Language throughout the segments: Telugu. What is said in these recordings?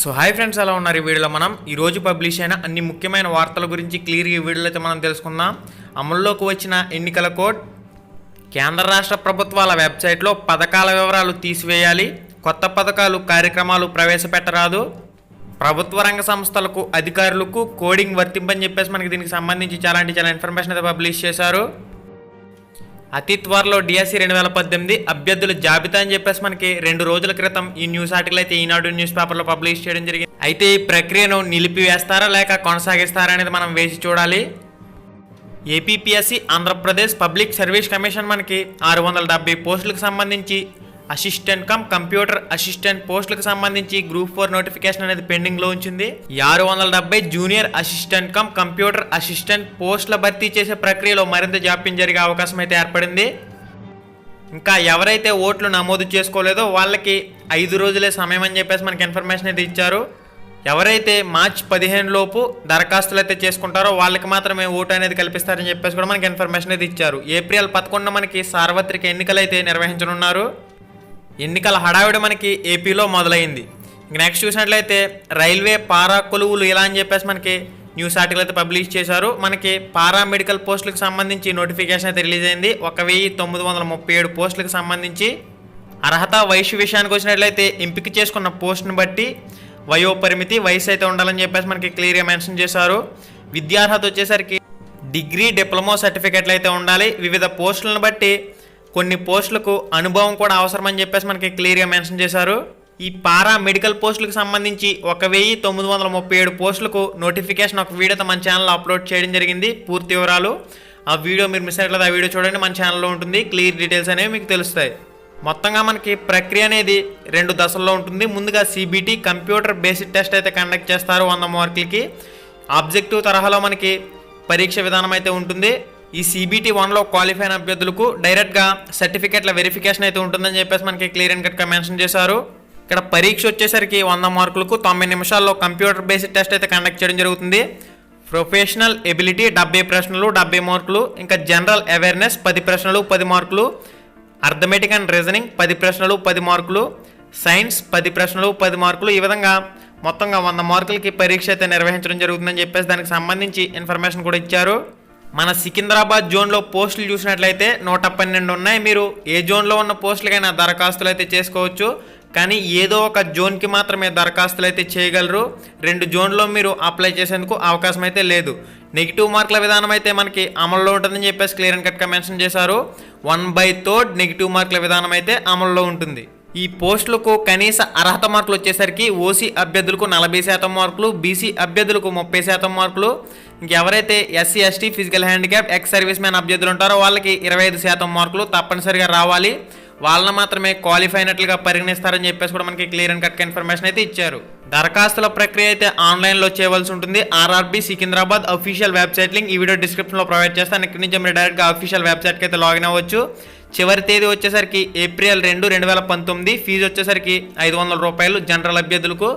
సో హాయ్ ఫ్రెండ్స్ ఎలా ఉన్నారు ఈ వీడియోలో మనం? ఈరోజు పబ్లిష్ అయిన అన్ని ముఖ్యమైన వార్తల గురించి క్లియర్గా ఈ వీడియోలో అయితే మనం తెలుసుకుందాం. అమల్లోకి వచ్చిన ఎన్నికల కోడ్ కేంద్ర రాష్ట్ర ప్రభుత్వాల వెబ్సైట్లో పథకాల వివరాలు తీసివేయాలి. కొత్త పథకాలు కార్యక్రమాలు ప్రవేశపెట్టరాదు. ప్రభుత్వ రంగ సంస్థలకు అధికారులకు కోడింగ్ వర్తింపని చెప్పేసి మనకి దీనికి సంబంధించి చాలా అంటే చాలా ఇన్ఫర్మేషన్ అయితే పబ్లిష్ చేశారు. అతి త్వరలో డిఎస్సి రెండు వేల పద్దెనిమిది అభ్యర్థుల జాబితా అని చెప్పేసి మనకి రెండు రోజుల క్రితం ఈ న్యూస్ ఆర్టికల్ అయితే ఈనాడు న్యూస్ పేపర్లో పబ్లిష్ చేయడం జరిగింది. అయితే ఈ ప్రక్రియను నిలిపివేస్తారా లేక కొనసాగిస్తారా అనేది మనం వేసి చూడాలి. APPSC Andhra Pradesh public service commission మనకి ఆరు వందల డెబ్బై పోస్టులకు సంబంధించి అసిస్టెంట్ కమ్ కంప్యూటర్ అసిస్టెంట్ పోస్టులకు సంబంధించి గ్రూప్ ఫోర్ నోటిఫికేషన్ అనేది పెండింగ్లో ఉంచింది ఆరు వందల డెబ్బై junior assistant cum computer assistant పోస్టుల భర్తీ చేసే ప్రక్రియలో మరింత జాప్యం జరిగే అవకాశం అయితే ఏర్పడింది. ఇంకా ఎవరైతే ఓట్లు నమోదు చేసుకోలేదో వాళ్ళకి ఐదు రోజులే సమయం అని చెప్పేసి మనకి ఇన్ఫర్మేషన్ అయితే ఇచ్చారు. ఎవరైతే మార్చ్ పదిహేను లోపు దరఖాస్తులు అయితే చేసుకుంటారో వాళ్ళకి మాత్రమే ఓటు అనేది కల్పిస్తారని చెప్పేసి కూడా మనకి ఇన్ఫర్మేషన్ అయితే ఇచ్చారు. ఏప్రిల్ పదకొండున మనకి సార్వత్రిక ఎన్నికలు అయితే నిర్వహించనున్నారు. ఎన్నికల హడావిడి మనకి ఏపీలో మొదలైంది. ఇంక నెక్స్ట్ చూసినట్లయితే రైల్వే పారా కొలువులు ఇలా అని చెప్పేసి మనకి న్యూస్ ఆర్టికల్ అయితే పబ్లిష్ చేశారు. మనకి పారా మెడికల్ పోస్టులకు సంబంధించి నోటిఫికేషన్ అయితే రిలీజ్ అయింది. ఒక వెయ్యి తొమ్మిది వందల ముప్పై ఏడు పోస్టులకు సంబంధించి అర్హత వయసు విషయానికి వచ్చినట్లయితే ఎంపిక చేసుకున్న పోస్ట్ని బట్టి వయో పరిమితి వయసు అయితే ఉండాలని చెప్పేసి మనకి క్లియర్గా మెన్షన్ చేశారు. విద్యార్హత వచ్చేసరికి డిగ్రీ డిప్లొమా సర్టిఫికెట్లు అయితే ఉండాలి. వివిధ పోస్టులను బట్టి కొన్ని పోస్టులకు అనుభవం కూడా అవసరమని చెప్పేసి మనకి క్లియర్గా మెన్షన్ చేశారు. ఈ పారా మెడికల్ పోస్టులకు సంబంధించి ఒక వెయ్యి తొమ్మిది వందల ముప్పై ఏడు పోస్టులకు నోటిఫికేషన్ ఒక వీడియోతో మన ఛానల్లో అప్లోడ్ చేయడం జరిగింది. పూర్తి వివరాలు ఆ వీడియో మీరు మిస్ అయినట్లయితే ఆ వీడియో చూడండి. మన ఛానల్లో ఉంటుంది. క్లియర్ డీటెయిల్స్ అనేవి మీకు తెలుస్తాయి. మొత్తంగా మనకి ప్రక్రియ అనేది రెండు దశల్లో ఉంటుంది. ముందుగా సిబిటి కంప్యూటర్ బేసిక్ టెస్ట్ అయితే కండక్ట్ చేస్తారు వంద మార్కులకి. ఆబ్జెక్టివ్ తరహాలో మనకి పరీక్ష విధానం అయితే ఉంటుంది. ఈ సిబిటి వన్లో క్వాలిఫై అయిన అభ్యర్థులకు డైరెక్ట్గా సర్టిఫికేట్ల వెరిఫికేషన్ అయితే ఉంటుందని చెప్పేసి మనకి క్లియర్ అండ్ కట్గా మెన్షన్ చేశారు. ఇక్కడ పరీక్ష వచ్చేసరికి వంద మార్కులకు తొంభై నిమిషాల్లో కంప్యూటర్ బేస్డ్ టెస్ట్ అయితే కండక్ట్ చేయడం జరుగుతుంది. ప్రొఫెషనల్ ఎబిలిటీ డెబ్బై ప్రశ్నలు డెబ్బై మార్కులు ఇంకా జనరల్ అవేర్నెస్ పది ప్రశ్నలు పది మార్కులు అర్థమెటిక్ అండ్ రీజనింగ్ పది ప్రశ్నలు పది మార్కులు సైన్స్ పది ప్రశ్నలు పది మార్కులు ఈ విధంగా మొత్తంగా వంద మార్కులకి పరీక్ష అయితే నిర్వహించడం జరుగుతుందని చెప్పేసి దానికి సంబంధించి ఇన్ఫర్మేషన్ కూడా ఇచ్చారు. మన సికింద్రాబాద్ జోన్లో పోస్టులు చూసినట్లయితే నూట పన్నెండు ఉన్నాయి. మీరు ఏ జోన్లో ఉన్న పోస్టులకైనా దరఖాస్తులు అయితే చేసుకోవచ్చు. కానీ ఏదో ఒక జోన్కి మాత్రమే దరఖాస్తులు అయితే చేయగలరు. రెండు జోన్లో మీరు అప్లై చేసేందుకు అవకాశం అయితే లేదు. నెగిటివ్ మార్కుల విధానం అయితే మనకి అమల్లో ఉంటుందని చెప్పేసి క్లియర్ అండ్ కట్గా మెన్షన్ చేశారు. వన్ బై థర్డ్ నెగిటివ్ మార్కుల విధానం అయితే అమల్లో ఉంటుంది. ఈ పోస్టులకు కనీస అర్హత మార్కులు వచ్చేసరికి ఓసీ అభ్యర్థులకు నలభై శాతం మార్కులు బీసీ అభ్యర్థులకు ముప్పై శాతం మార్కులు ఇంకెవరైతే SC ST physical handicap ex service man అభ్యర్థులు ఉంటారో వాళ్ళకి ఇరవై ఐదు శాతం మార్కులు తప్పనిసరిగా రావాలి. వాళ్ళని మాత్రమే క్వాలిఫై అయినట్లుగా పరిగణిస్తారని చెప్పేసి కూడా మనకి క్లియర్ అండ్ కట్ ఇన్ఫర్మేషన్ అయితే ఇచ్చారు. దరఖాస్తుల ప్రక్రియ అయితే ఆన్లైన్లో చేయవలసి ఉంటుంది. RRB Secunderabad official website link ఈ వీడియో డిస్క్రిప్షన్లో ప్రొవైడ్ చేస్తాను ఇక్కడ నుంచి మీరు డైరెక్ట్గా అఫీషియల్ వెబ్సైట్కి అయితే లాగిన్ అవ్వచ్చు. చివరి తేదీ వచ్చేసరికి ఏప్రిల్ రెండు రెండు వేల పంతొమ్మిది. ఫీజు వచ్చేసరికి ఐదు వందల రూపాయలు జనరల్ అభ్యర్థులకు.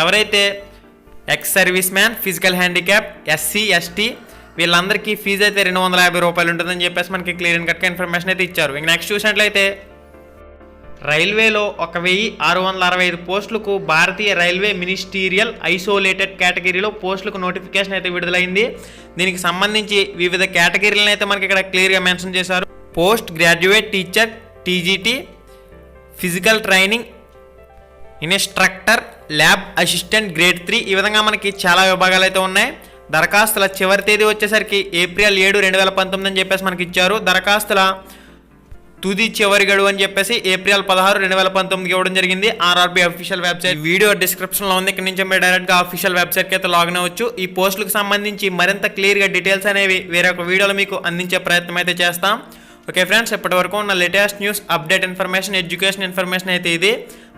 ఎవరైతే ex service man physical handicap SC ST వీళ్ళందరికీ ఫీజు అయితే రెండు వందల యాభై రూపాయలు ఉంటుందని చెప్పేసి మనకి క్లియర్ అండ్ కట్గా ఇన్ఫర్మేషన్ అయితే ఇచ్చారు. ఇంక నెక్స్ట్ చూసినట్లయితే రైల్వేలో ఒక వెయ్యి ఆరు వందల అరవై ఐదు పోస్టులకు భారతీయ రైల్వే మినిస్టీరియల్ ఐసోలేటెడ్ కేటగిరీలో పోస్టులకు నోటిఫికేషన్ అయితే విడుదలైంది. దీనికి సంబంధించి వివిధ కేటగిరీలను అయితే మనకి ఇక్కడ క్లియర్గా మెన్షన్ చేశారు. Post graduate teacher TGT physical training instructor lab assistant grade three ఈ విధంగా మనకి చాలా విభాగాలు అయితే ఉన్నాయి. దరఖాస్తుల చివరి తేదీ వచ్చేసరికి ఏప్రిల్ ఏడు రెండు వేల పంతొమ్మిది అని చెప్పేసి మనకి ఇచ్చారు. దరఖాస్తుల తుది చివరి గడువు అని చెప్పేసి ఏప్రిల్ పదహారు రెండు వేల పంతొమ్మిదికి ఇవ్వడం జరిగింది. ఆర్ఆర్బీ అఫీషియల్ వెబ్సైట్ వీడియో డిస్క్రిప్షన్లో ఉంది. ఇక్కడ నుంచి మీరు డైరెక్ట్గా అఫీషియల్ వెబ్సైట్కి అయితే లాగిన్ అవ్వచ్చు. ఈ పోస్టులకు సంబంధించి మరింత క్లియర్గా డీటెయిల్స్ అనేవి వేరే ఒక వీడియోలో మీకు అందించే ప్రయత్నం అయితే చేస్తాం. ఓకే ఫ్రెండ్స్ ఇప్పటివరకు ఉన్న latest news update information education information అయితే ఇది.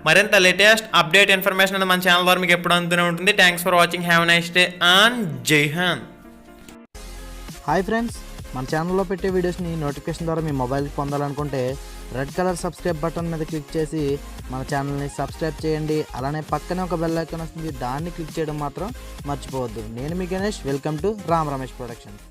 మరింత లేటెస్ట్ అప్డేట్ ఇన్ఫర్మేషన్ అనేది మన ఛానల్ ద్వారా మీకు ఎప్పుడు అందుతూనే ఉంటుంది. Thanks for watching have nice day and Jai Han hi friends మన ఛానల్లో పెట్టే వీడియోస్ని నోటిఫికేషన్ ద్వారా మీ మొబైల్కి పొందాలనుకుంటే రెడ్ కలర్ సబ్స్క్రైబ్ బటన్ మీద క్లిక్ చేసి మన ఛానల్ని సబ్స్క్రైబ్ చేయండి. అలానే పక్కనే ఒక బెల్ ఐకాన్ వస్తుంది. దాన్ని క్లిక్ చేయడం మాత్రం మర్చిపోవద్దు. నేను మీ Ganesh. Welcome to Ram Ramesh productions